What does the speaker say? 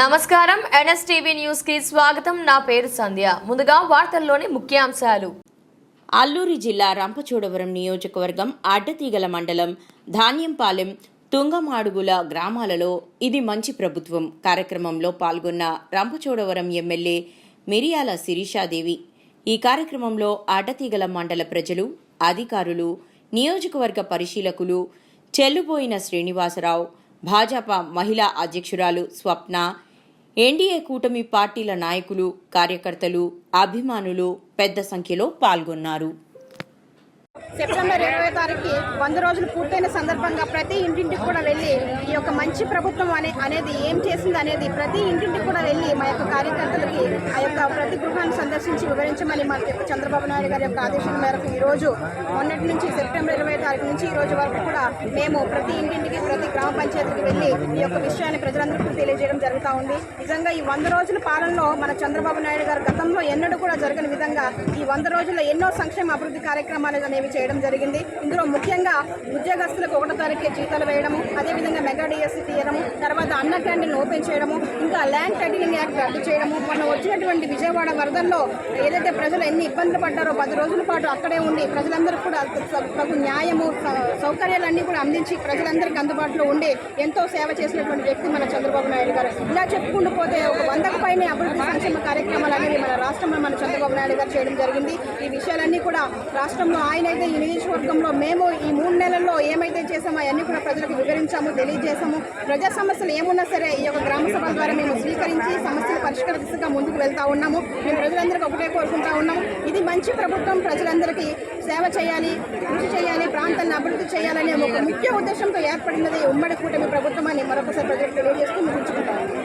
నమస్కారం. ఎన్ఎస్టీవీ న్యూస్కి స్వాగతం. నా పేరు సంధ్య. ముందుగా వార్తల్లోని ముఖ్యాంశాలు. అల్లూరి జిల్లా రంపచోడవరం నియోజకవర్గం అడ్డతీగల మండలం ధాన్యంపాలెం తుంగమాడుగుల గ్రామాలలో ఇది మంచి ప్రభుత్వం. కార్యక్రమంలో పాల్గొన్న రంపచోడవరం ఎమ్మెల్యే మిరియాల శిరీషాదేవి. ఈ కార్యక్రమంలో అడ్డతీగల మండల ప్రజలు అధికారులు నియోజకవర్గ పరిశీలకులు చెల్లుబోయిన శ్రీనివాసరావు భాజపా మహిళా అధ్యక్షురాలు స్వప్న ఎన్డీఏ కూటమి పార్టీల నాయకులు కార్యకర్తలు అభిమానులు పెద్ద సంఖ్యలో పాల్గొన్నారు. సెప్టెంబర్ ఇరవై తారీఖు వంద రోజులు పూర్తయిన సందర్భంగా ప్రతి ఇంటింటికి కూడా వెళ్ళి ఈ యొక్క మంచి ప్రభుత్వం అనే అనేది ఏం చేసింది అనేది ప్రతి ఇంటింటికి కూడా వెళ్ళి మా యొక్క కార్యకర్తలకి ఆ యొక్క ప్రతి గృహాన్ని సందర్శించి వివరించమని మా చంద్రబాబు నాయుడు గారి యొక్క ఆదేశం మేరకు ఈ రోజు మొన్నటి నుంచి సెప్టెంబర్ ఇరవై తారీఖు నుంచి ఈ రోజు వరకు కూడా మేము ప్రతి ఇంటింటికి ప్రతి గ్రామ పంచాయతీకి వెళ్ళి ఈ యొక్క విషయాన్ని ప్రజలందరికీ తెలియజేయడం జరుగుతూ ఉంది. నిజంగా ఈ వంద రోజుల పాలనలో మన చంద్రబాబు నాయుడు గారు గతంలో ఎన్నడూ కూడా జరగని విధంగా ఈ వంద రోజుల్లో ఎన్నో సంక్షేమ అభివృద్ధి కార్యక్రమాలు అనేవి చేయడం జరిగింది. ఇందులో ముఖ్యంగా ఉద్యోగస్తులకు ఒకటో తారీఖు జీతాలు వేయడము అదేవిధంగా మెగా డిఎస్సీ తీయడము తర్వాత అన్న క్యాంటీన్ ఓపెన్ చేయడము ఇంకా ల్యాండ్ టైటిలింగ్ యాక్ట్ రద్దు చేయడము మొన్న వచ్చినటువంటి విజయవాడ వరదల్లో ఏదైతే ప్రజలు ఎన్ని ఇబ్బందులు పడ్డారో పది రోజుల పాటు అక్కడే ఉండి ప్రజలందరూ కూడా తగు న్యాయము స- సౌకర్యాలన్నీ కూడా అందించి ప్రజలందరికీ అందుబాటులో ఉండే ఎంతో సేవ చేసినటువంటి వ్యక్తి మన చంద్రబాబు నాయుడు గారు. ఇలా చెప్పుకుంటూ పోతే ఒక వందకు పైనే అభివృద్ధి సంక్షేమ కార్యక్రమాలు అనేవి మన రాష్ట్రంలో మన చంద్రబాబు నాయుడు గారు చేయడం జరిగింది. ఈ విషయాలన్నీ కూడా రాష్ట్రంలో ఆయన అయితే ఈ నియోజకవర్గంలో మేము ఈ మూడు నెలల్లో ఏమైతే చేసామో అవన్నీ కూడా ప్రజలకు వివరించాము తెలియజేశాము. ప్రజా సమస్యలు ఏమున్నా సరే ఈ యొక్క గ్రామ సభల ద్వారా మేము స్వీకరించి సమస్యలు పరిష్కార దిశగా ముందుకు వెళ్తా ఉన్నాము. మేము ప్రజలందరికీ ఒకటే కోరుకుంటా ఉన్నాము. ఇది మంచి ప్రభుత్వం. ప్రజలందరికీ సేవ చేయాలి కృషి చేయాలి. ప్రాంతాన్ని అభివృద్ధి చేయాలనే ఒక ముఖ్య ఉద్దేశంతో ఏర్పడినది ఉమ్మడి కూటమి ప్రభుత్వం అని మరొకసారి ప్రజలకు తెలియజేస్తూ ముగించుకుంటారు